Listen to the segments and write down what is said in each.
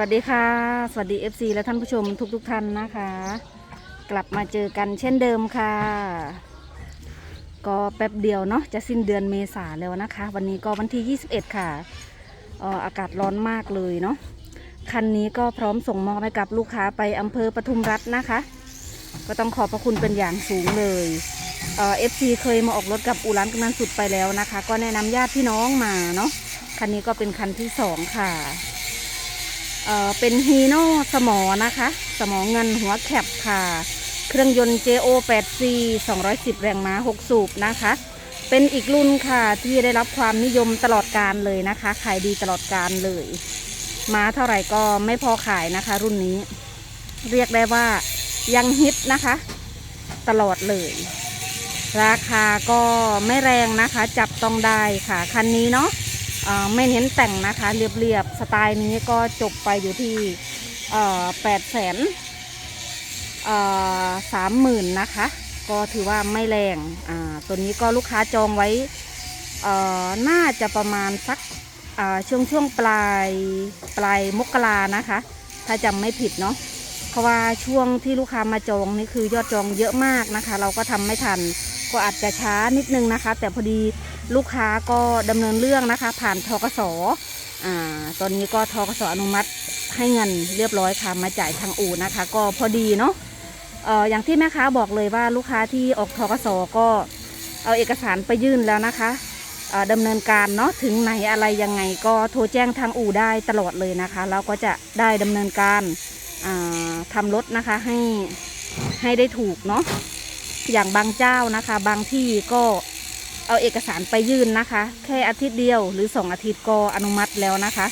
วัสดีค่ะ สวัสดี FC และท่านผู้ชมทุกๆทท่านนะคะ กลับมาเจอกันเช่นเดิมค่ะ ก็แป๊บเดียวเนาะจะสิ้นเดือนเมษาแล้วนะคะ วันนี้ก็วันที่ 21 ค่ะเอ่ออากาศร้อนมากเลยเนาะคันนี้ก็พร้อมส่งมอบให้กับลูกค้าไปอำเภอปทุมรัฐนะคะ ก็ต้องขอบพระคุณเป็นอย่างสูงเลยเอ่อฟซีเคยมาออกรถกับอูรันกำนันสุดไปแล้วนะคะ ก็แนะนำญาติพี่น้องมาเนาะคันนี้ก็เป็นคันที่สองค่ะ เอ่อเป็นฮีโน่สมอนะคะ สมอเงินหัวแคบค่ะ เครื่องยนต์ JO 8C 210 แรงม้า 6 สูบนะคะ เป็นอีกรุ่นค่ะที่ได้รับความนิยมตลอดการเลยนะคะขายดีตลอดการเลยม้าเท่าไหร่ก็ไม่พอขายนะคะ รุ่นนี้ เรียกได้ว่ายังฮิตนะคะ ตลอดเลย ราคาก็ไม่แรงนะคะ จับต้องได้ค่ะ คันนี้เนาะไม่เน้นแต่งนะคะ เรียบ สไตล์นี้ก็จบไปอยู่ที่แปดแสนสามหมื่นนะคะ ก็ถือว่าไม่แรงอ่าตัวนี้ก็ลูกค้าจองไว้เอ่อน่าจะประมาณสักอ่าช่วงช่วงปลายปลายมกรานะคะ ถ้าจำไม่ผิดเนาะเพราะว่าช่วงที่ลูกค้ามาจองนี่คือยอดจองเยอะมากนะคะ เราก็ทำไม่ทันก็อาจจะช้านิดนึงนะคะ แต่พอดีลูกค้าก็ดำเนินเรื่องนะคะ ผ่านทกส อ่าตอนนี้ก็ทกสอนุมัติให้เงินเรียบร้อยค่ะมาจ่ายทางอู่นะคะ ก็พอดีเนาะเอ่ออย่างที่แม่ค้าบอกเลยว่าลูกค้าที่ออกทกสก็เอาเอกสารไปยื่นแล้วนะคะเอ่อดำเนินการเนาะถึงไหนอะไรยังไงก็โทรแจ้งทางอู่ได้ตลอดเลยนะคะเราก็จะได้ดำเนินการอ่าทำรถนะคะให้ให้ได้ถูกเนาะอย่างบางเจ้านะคะ บางที่ก็ เอาเอกสารไปยื่นนะคะ แค่อาทิตย์เดียวหรือสองอาทิตย์ก็อนุมัติแล้วนะคะ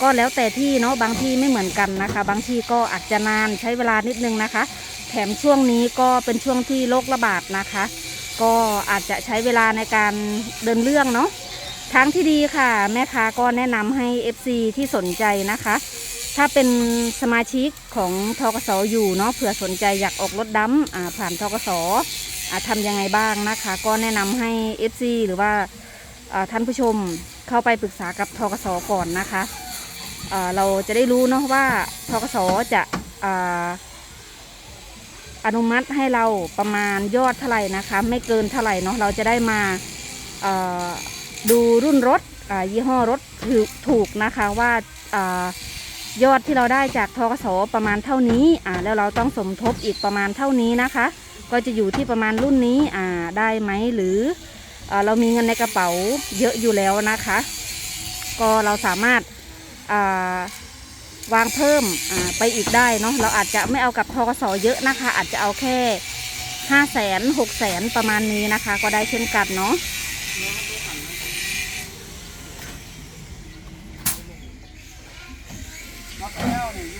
ก็แล้วแต่ที่เนาะบางที่ไม่เหมือนกันนะคะ บางที่ก็อาจจะนานใช้เวลานิดนึงนะคะ แถมช่วงนี้ก็เป็นช่วงที่โรคระบาดนะคะ ก็อาจจะใช้เวลาในการเดินเรื่องเนาะทางที่ดีค่ะ แม่ค้าก็แนะนำให้ FC ที่สนใจนะคะ ถ้าเป็นสมาชิกของทกสอยู่เนาะเผื่อสนใจอยากออกรถดำอ่าผ่านทกส ทำยังไงบ้างนะคะ ก็แนะนำให้ FC หรือว่าท่านผู้ชมเข้าไปปรึกษากับทกสก่อนนะคะเราจะได้รู้เนาะว่าทกสจะอนุมัติให้เราประมาณยอดเท่าไหร่นะคะ ไม่เกินเท่าไหร่เนาะเราจะได้มาดูรุ่นรถยี่ห้อรถถูกถูกนะคะว่ายอดที่เราได้จากทกสประมาณเท่านี้แล้วเราต้องสมทบอีกประมาณเท่านี้นะคะ ก็จะอยู่ที่ประมาณรุ่นนี้อ่าได้ไหมหรือเอเรามีเงินในกระเป๋าเยอะอยู่แล้วนะคะ ก็เราสามารถอ่าวางเพิ่มอ่าไปอีกได้เนาะเราอาจจะไม่เอากับทกสเยอะนะคะ อาจจะเอาแค่ห้าแสนหกแสนประมาณนี้นะคะ ก็ได้เช่นกันเนาะมาตัวเงาเนี่ยอยู่ข้วเนี่ย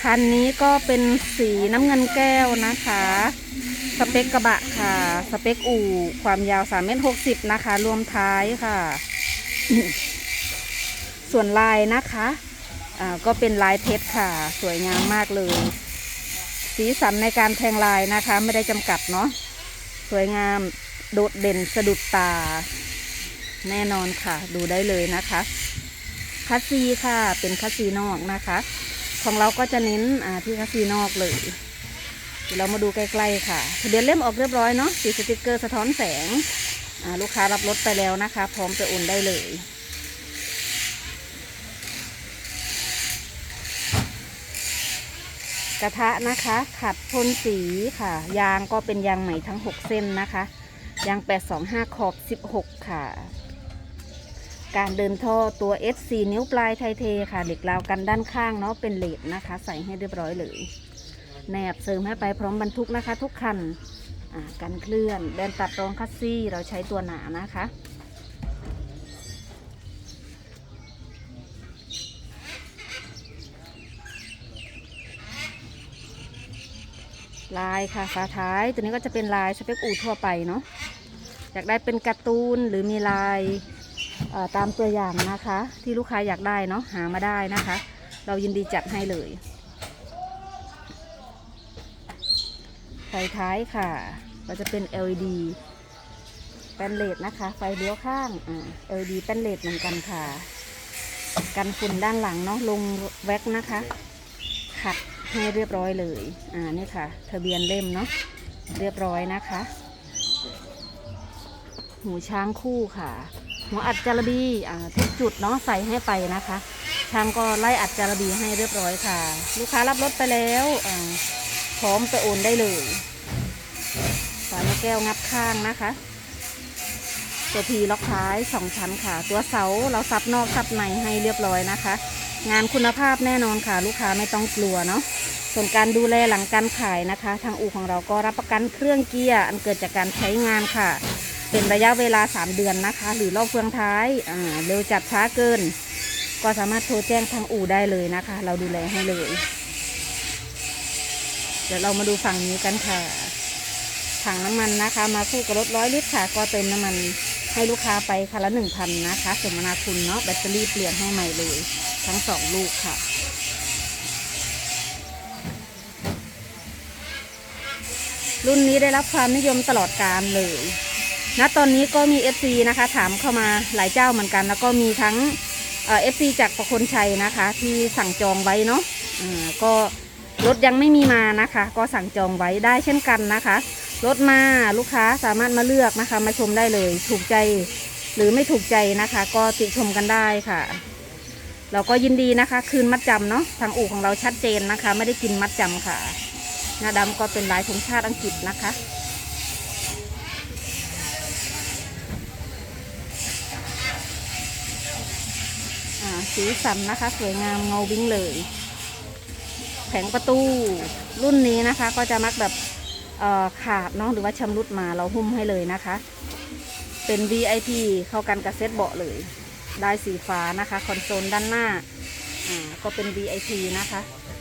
คันนี้ก็เป็นสีน้ำเงินแก้วนะคะ สเปคกระบะค่ะ สเปคอู่ความยาว3เมตร60 นะคะ รวมท้ายค่ะ ส่วนลายนะคะอ่าก็เป็นลายเพชรค่ะ สวยงามมากเลย สีสันในการแทงลายนะคะ ไม่ได้จำกัดเนาะสวยงามโดดเด่นสะดุดตา แน่นอนค่ะ ดูได้เลยนะคะ คัสซีค่ะ เป็นคัสซีนอกนะคะ ของเราก็จะเน้นอ่าที่คัสซีนอกเลยเดี๋ยวเรามาดูใกล้ๆค่ะทะเบียนเล่มออกเรียบร้อยเนาะติดสติกเกอร์สะท้อนแสงลูกค้ารับรถไปแล้วนะคะ พร้อมไปโอนได้เลยกระทะนะคะ ขัดพ่นสีค่ะ ยางก็เป็นยางใหม่ทั้ง 6 เส้นนะคะ ยาง 825 ขอบ 16 ค่ะ การเดินท่อตัว S 4 นิ้วปลายไทเทค่ะเหล็กราวกันด้านข้างเนาะเป็นเลดนะคะ ใส่ให้เรียบร้อยเลยแนบเสริมให้ไปพร้อมบรรทุกนะคะ ทุกคันกันเคลื่อนแบนตัดรองคัสซี่เราใช้ตัวหนานะคะลายค่ะฝาท้ายตัวนี้ก็จะเป็นลายสเปคอูทั่วไปเนาะอยากได้เป็นการ์ตูนหรือมีลาย ตามตัวอย่างนะคะ ที่ลูกค้าอยากได้เนาะหามาได้นะคะ เรายินดีจัดให้เลยไฟท้ายค่ะ ก็จะเป็น LED แป้นเลดนะคะ ไฟเลี้ยวข้าง LED แป้นเลดเหมือนกันค่ะ กันฝุ่นด้านหลังเนาะลงแว็กนะคะ ขัดให้เรียบร้อยเลย อ่านี่ค่ะ ทะเบียนเล่มเนาะเรียบร้อยนะคะ หูช้างคู่ค่ะ หัวอัดจารบีทุกจุดเนาะใส่ให้ไปนะคะช่างก็ไล่อัดจารบีให้เรียบร้อยค่ะ ลูกค้ารับรถไปแล้วพร้อมไปโอนได้เลยฝาลูกแก้วงับข้างนะคะตัวพีล็อกท้ายสองชั้นค่ะ ตัวเสาเราซับนอกซับในให้เรียบร้อยนะคะ งานคุณภาพแน่นอนค่ะ ลูกค้าไม่ต้องกลัวเนาะส่วนการดูแลหลังการขายนะคะ ทางอู่ของเราก็รับประกันเครื่องเกียร์อันเกิดจากการใช้งานค่ะ เป็นระยะเวลา 3 เดือนนะคะ หรือรอบเฟืองท้ายอ่าเร็วจัดช้าเกิน ก็สามารถโทรแจ้งทางอู่ได้เลยนะคะ เราดูแลให้เลย เดี๋ยวเรามาดูฝั่งนี้กันค่ะ ถังน้ำมันนะคะ มาคู่กับรถร้อยลิตรค่ะ ก็เติมน้ำมันให้ลูกค้าไปคันละหนึ่งพันนะคะสมนาคุณเนาะแบตเตอรี่เปลี่ยนให้ใหม่เลย ทั้งสองลูกค่ะ รุ่นนี้ได้รับความนิยมตลอดการเลย ณตอนนี้ก็มี FC นะคะ ถามเข้ามาหลายเจ้าเหมือนกัน แล้วก็มีทั้งเอฟซีจากประคนชัยนะคะ ที่สั่งจองไว้เนาะอ่าก็รถยังไม่มีมานะคะ ก็สั่งจองไว้ได้เช่นกันนะคะรถมาลูกค้าสามารถมาเลือกนะคะ มาชมได้เลย ถูกใจหรือไม่ถูกใจนะคะ ก็ติชมกันได้ค่ะ เราก็ยินดีนะคะ คืนมัดจำเนาะทางอู่ของเราชัดเจนนะคะ ไม่ได้กินมัดจำค่ะหน้าดำก็เป็นลายธงชาติอังกฤษนะคะ สีสันนะคะ สวยงามเงาบิ้งเลย แผงประตูรุ่นนี้นะคะ ก็จะมักแบบเอ่อขาดเนาะหรือว่าชำรุดมาเราหุ้มให้เลยนะคะ เป็น VIP เข้ากันกับเซ็ตเบาะเลยได้สีฟ้านะคะ คอนโซลด้านหน้าอ่าก็เป็น VIP นะคะ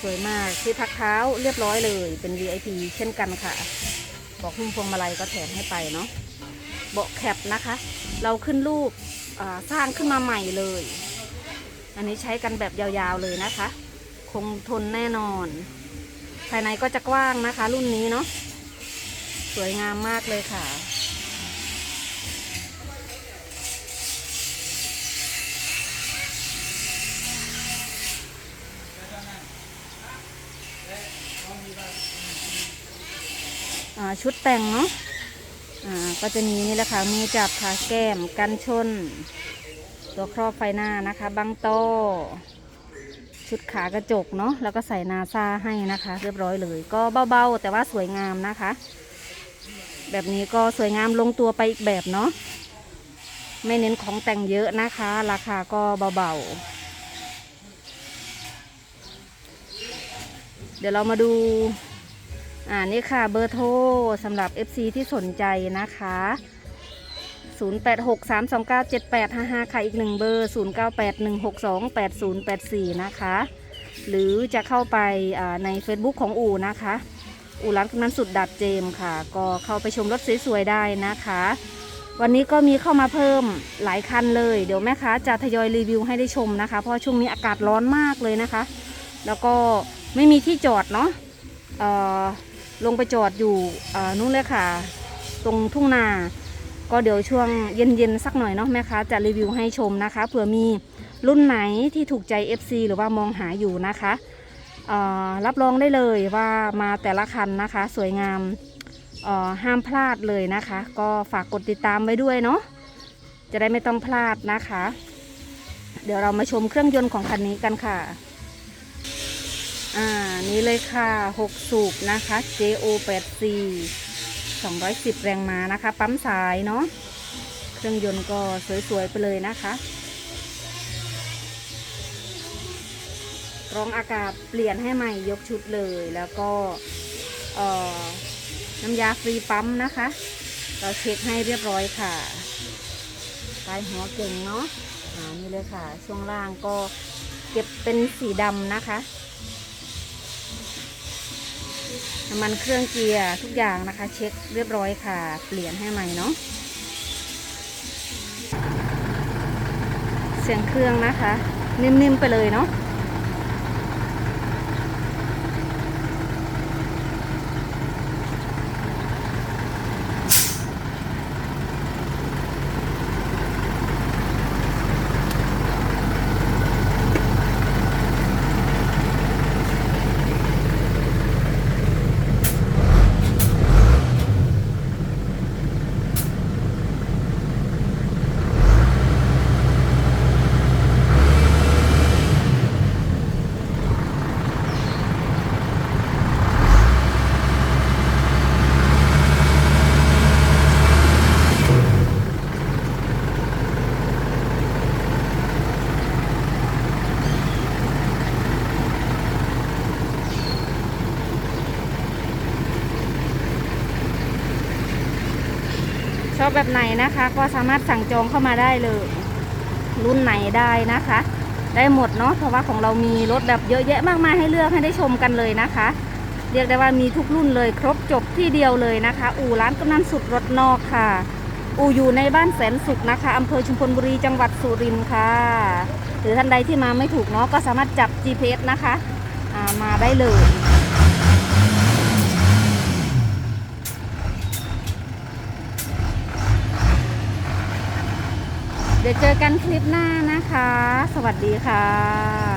สวยมากที่พักเท้าเรียบร้อยเลย เป็น VIP เช่นกันค่ะเบอกหุ้มพวงมาลัยก็แถมให้ไปเนาะเบาะแคปนะคะ เราขึ้นรูปสร้างขึ้นมาใหม่เลย อันนี้ใช้กันแบบยาวๆเลยนะคะ คงทนแน่นอน ภายในก็จะกว้างนะคะ รุ่นนี้เนาะสวยงามมากเลยค่ะ ชุดแต่งเนาะอ่าก็จะมีนี่แหละค่ะ มีจับขาแก้มกันชน ตัวครอบไฟหน้านะคะ บังโตชุดขากระจกเนาะแล้วก็ใส่นาซาให้นะคะ เรียบร้อยเลย ก็เบาๆ แต่ว่าสวยงามนะคะ แบบนี้ก็สวยงามลงตัวไปอีกแบบเนาะไม่เน้นของแต่งเยอะนะคะ ราคาก็เบาๆ เดี๋ยวเรามาดู อ่านี่ค่ะเบอร์โทรสำหรับ FC ที่สนใจนะคะ 0863297855 ค่ะอีกหนึ่งเบอร์ 0981628084 นะคะ หรือจะเข้าไปใน Facebook ของอู่นะคะ อู่ร้านกำนันสุดดัดเจมค่ะ ก็เข้าไปชมรถสวยๆได้นะคะ วันนี้ก็มีเข้ามาเพิ่มหลายคันเลย เดี๋ยวแม่ค้าจะทยอยรีวิวให้ได้ชมนะคะ เพราะช่วงนี้อากาศร้อนมากเลยนะคะ แล้วก็ไม่มีที่จอดเนาะลงไปจอดอยู่นู่นเลยค่ะ ตรงทุ่งนา ก็เดี๋ยวช่วงเย็นๆสักหน่อยเนาะแม่ค้าจะรีวิวให้ชมนะคะเผื่อมีรุ่นไหนที่ถูกใจ FC หรือว่ามองหาอยู่นะคะรับรองได้เลยว่ามาแต่ละคันนะคะ สวยงามห้ามพลาดเลยนะคะ ก็ฝากกดติดตามไว้ด้วยเนาะจะได้ไม่ต้องพลาดนะคะ เดี๋ยวเรามาชมเครื่องยนต์ของคันนี้กันค่ะอ่านี่เลยค่ะ 6 สูบนะคะ JO84 210 แรงม้านะคะ ปั๊มสายเนาะ เครื่องยนต์ก็สวยๆไปเลยนะคะกรองอากาศเปลี่ยนให้ใหม่ยกชุดเลยแล้วก็น้ำยาฟรีปั๊มนะคะ เราเช็คให้เรียบร้อยค่ะปลายหัวเก่งเนาะอ่านี่เลยค่ะ ช่วงล่างก็เก็บเป็นสีดำนะคะ น้ำมันเครื่องเกียร์ทุกอย่างนะคะ เช็คเรียบร้อยค่ะ เปลี่ยนให้ใหม่เนาะเสียงเครื่องนะคะ นิ่มๆไปเลยเนาะ ชอบแบบไหนนะคะ ก็สามารถสั่งจองเข้ามาได้เลย รุ่นไหนได้นะคะ ได้หมดเนาะเพราะว่าของเรามีรถแบบเยอะแยะมากมายให้เลือกให้ได้ชมกันเลยนะคะ เรียกได้ว่ามีทุกรุ่นเลยครบจบที่เดียวเลยนะคะ อู่ร้านกำนันสุดรถนอกค่ะ อู่อยู่ในบ้านแสนสุขนะคะอำเภอชุมพลบุรีจังหวัดสุรินทร์ค่ะ หรือท่านใดที่มาไม่ถูกเนาะก็สามารถจับ GPS นะคะามาได้เลย เดี๋ยวเจอกันคลิปหน้านะคะ สวัสดีค่ะ